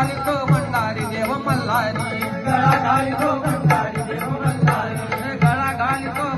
घालितो तो भंडारी देव मल्हारी. गळा घालितो तो भंडारी देव मल्हारी. गळा घालितो